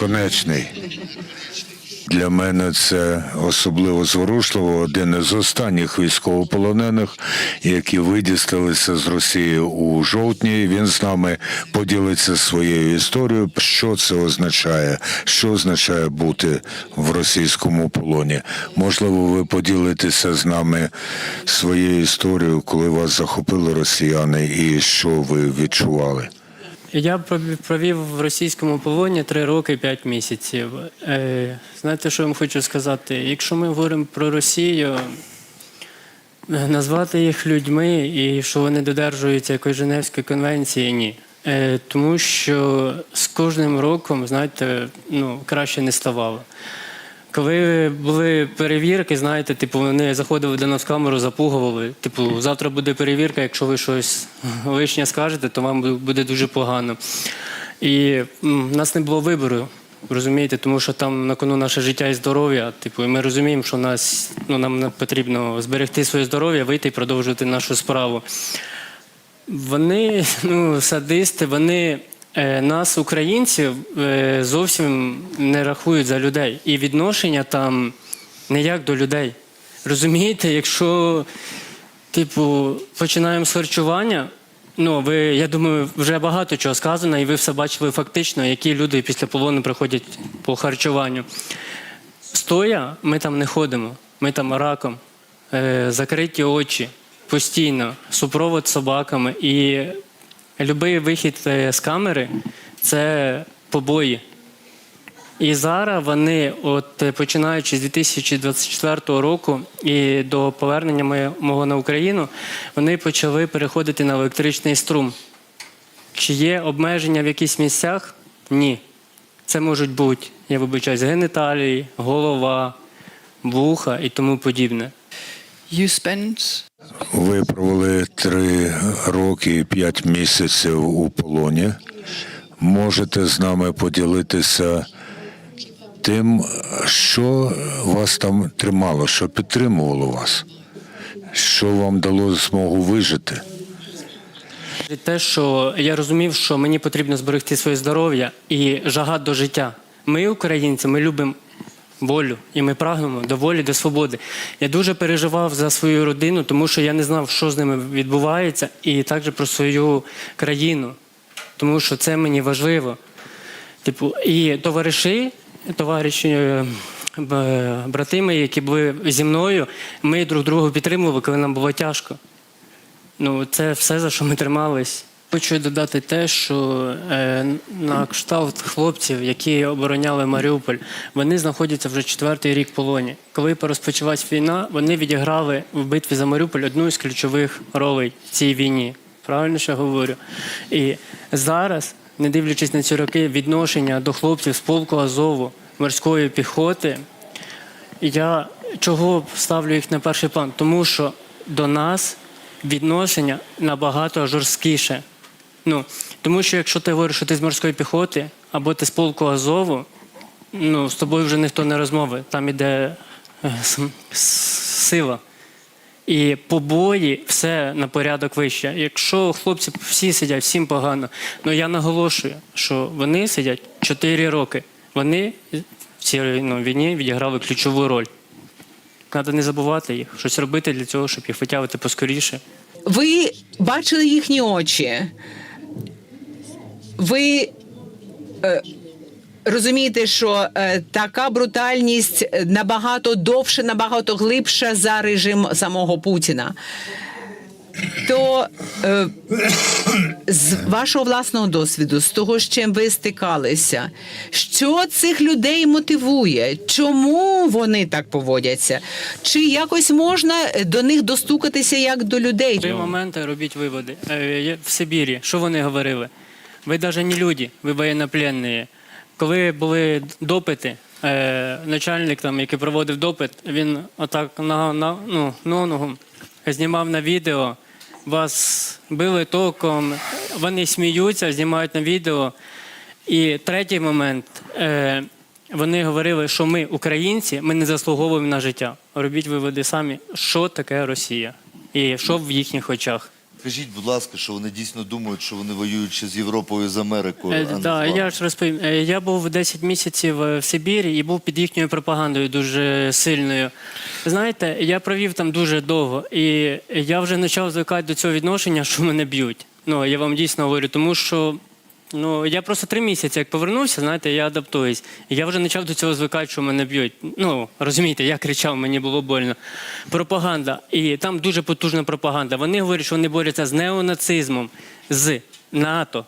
безконечний. Для мене це особливо зворушливо. Один із останніх військовополонених, які видісталися з Росії у жовтні. Він з нами поділиться своєю історією. Що це означає? Що означає бути в російському полоні? Можливо, ви поділитеся з нами своєю історією, коли вас захопили росіяни, і що ви відчували? Я провів- в російському полоні три роки п'ять місяців. Е, знаєте, що я вам хочу сказати? Якщо ми говоримо про Росію, назвати їх людьми і що вони додержуються якоїсь Женевської конвенції, ні. Е, тому що з кожним роком, знаєте, ну, краще не ставало. Коли були перевірки, знаєте, типу, вони заходили до нас в камеру, запугували. Типу, завтра буде перевірка, якщо ви щось лишнє скажете, то вам буде дуже погано. І в нас не було вибору, розумієте, тому що там на кону наше життя і здоров'я. Типу, і ми розуміємо, що нас, ну, нам потрібно зберегти своє здоров'я, вийти і продовжувати нашу справу. Вони, ну, садисти, вони нас, українців, е, зовсім не рахують за людей. І відношення там не як до людей. Розумієте, якщо, типу, починаємо з харчування, ну, ви, я думаю, вже багато чого сказано, і ви все бачили фактично, які люди після полону приходять по харчуванню. Стоя, ми там не ходимо, ми там раком, е, закриті очі постійно, супровод з собаками. І будь-який вихід е, з камери це побої. І зараз вони, от е, починаючи з 2024 року і до повернення мого на Україну, вони почали переходити на електричний струм. Чи є обмеження в якихось місцях? Ні. Це можуть бути, я вибачаюсь, геніталії, голова, вуха і тому подібне. You spent Ви провели три роки і п'ять місяців у полоні. Можете з нами поділитися тим, що вас там тримало, що підтримувало вас, що вам дало змогу вижити. Те, що я розумів, що мені потрібно зберегти своє здоров'я і жага до життя. Ми, українці, ми любимо волю і ми прагнемо до волі, до свободи. Я дуже переживав за свою родину, тому що я не знав, що з ними відбувається, і також про свою країну, тому що це мені важливо. Типу, і товариші, товариші, е, брати мої, які були зі мною, ми друг другу підтримували, коли нам було тяжко. Ну, це все, за що ми тримались. Хочу додати те, що е, на кшталт хлопців, які обороняли Маріуполь, вони знаходяться вже четвертий рік в полоні. Коли порозпочалась війна, вони відіграли в битві за Маріуполь одну із ключових ролей в цій війні. Правильно що я говорю? І зараз, не дивлячись на ці роки, відношення до хлопців з полку Азову, морської піхоти, я чого ставлю їх на перший план? Тому що до нас відношення набагато жорсткіше. Ну, тому що якщо ти говориш, що ти з морської піхоти або ти з полку Азову, ну, з тобою вже ніхто не розмови. Там іде е, сила. І побої все на порядок вище. Якщо хлопці всі сидять, всім погано. Ну я наголошую, що вони сидять 4 роки. Вони в цій ну, війні відіграли ключову роль. Треба не забувати їх, щось робити для цього, щоб їх витягувати поскоріше. ви бачили їхні очі. Ви е, розумієте, що е, така брутальність набагато довше, набагато глибша за режим самого Путіна. То е, з вашого власного досвіду, з того, з чим ви стикалися, що цих людей мотивує? Чому вони так поводяться? Чи якось можна до них достукатися як до людей? Три моменти робіть виводи. Е, В Сибірі, що вони говорили? Ви навіть не люди, ви воєннопленні. Коли були допити, е, начальник, там, який проводив допит, він отак на, на, ну, ногу знімав на відео, вас били током, вони сміються, знімають на відео. І третій момент. Е, вони говорили, що ми, українці, ми не заслуговуємо на життя. Робіть виводи самі, що таке Росія і що в їхніх очах. Скажіть, будь ласка, що вони дійсно думають, що вони воюють ще з Європою з Америкою. Е, а не з да, вами? я ж розповім. Е, Я був 10 місяців е, в Сибірі і був під їхньою пропагандою дуже сильною. Знаєте, я провів там дуже довго, і я вже почав звикати до цього відношення, що мене б'ють. Ну, я вам дійсно говорю, тому що. Ну, я просто три місяці, як повернувся, знаєте, я адаптуюсь. Я вже почав до цього звикати, що мене б'ють. Ну, розумієте, я кричав, мені було больно. Пропаганда. І там дуже потужна пропаганда. Вони говорять, що вони борються з неонацизмом, з НАТО.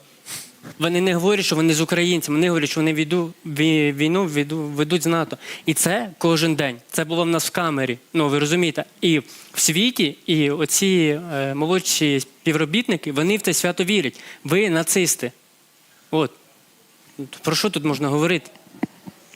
Вони не говорять, що вони з українцями, вони говорять, що вони війду, війну веду- ведуть з НАТО. І це кожен день. Це було в нас в камері. Ну ви розумієте. І в світі, і оці е, молодші співробітники, вони в це свято вірять. Ви нацисти. От. Про що тут можна говорити?